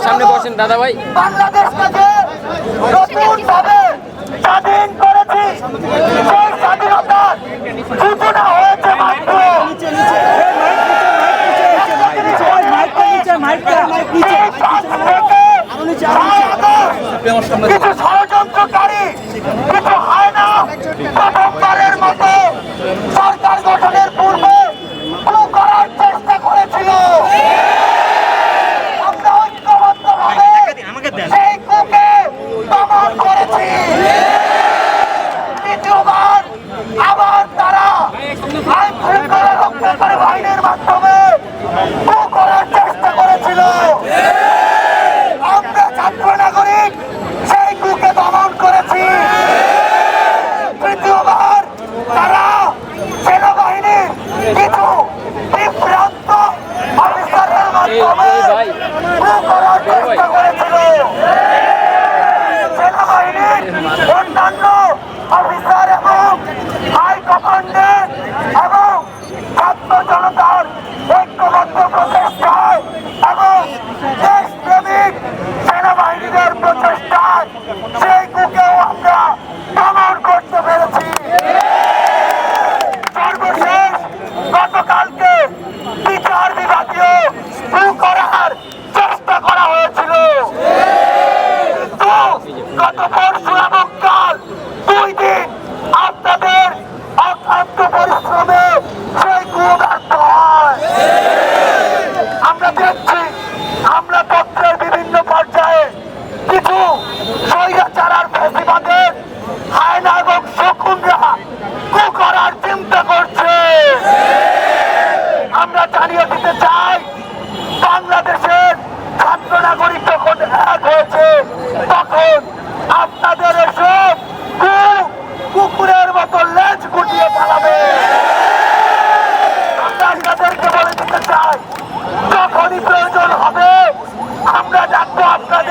সামনে বসেন, দাদা ভাই। বাংলাদেশটাকে নতুন ভাবে স্বাধীন করেছি। সেই স্বাধীনতার সূচনা হয়েছে মাত্র। কিছু ষড়যন্ত্রকারী কিছু হয় না প্রথমবারের মতো সরকার গঠনের পূর্বে কু করার চেষ্টা করেছিল আমরা ঐক্যবদ্ধভাবে সেই কুকে দমন করেছি দ্বিতীয়বার আবার তারা আইন শৃঙ্খলা রক্ষাকারী বাহিনীর মাধ্যমে কু করার চেষ্টা করেছিল আমরা ছাত্র নাগরিক সেই কুকে দমন করেছি তৃতীয়বার তারা সেনাবাহিনীর কিছু বিভ্রান্ত অফিসারের মাধ্যমে এই ভাই। কু করার চেষ্টা করেছিল সেনাবাহিনীর অন্যান্য অফিসার এবং হাই কমান্ডের এবং ছাত্র জনতার ঐক্যবদ্ধ প্রচেষ্টায় এবং দেশপ্রেমিক সেনাবাহিনীদের প্রচেষ্টায় আমরা দমন করতে পেরেছি। সর্বশেষ গতকালকে বিচার বিভাগীয় কু করার চেষ্টা করা হয়েছিল। গত পরশু এবং কাল দুই দিন আপনাদের অক্লান্ত পরিশ্রমে সেই কু ব্যর্থ হয় আমরা দেখছি আমরা তত্ত্বের বিভিন্ন পর্যায়ে কিছু স্বৈরাচারার ফেসিবাদের হায়না এবং শকুনরা কু করার চিন্তা করছে। আমরা জানিয়ে দিতে চাই, বাংলাদেশের ছাত্র নাগরিক যখন এক হয়েছে, তখন আমরা ডাকবো আপনাদের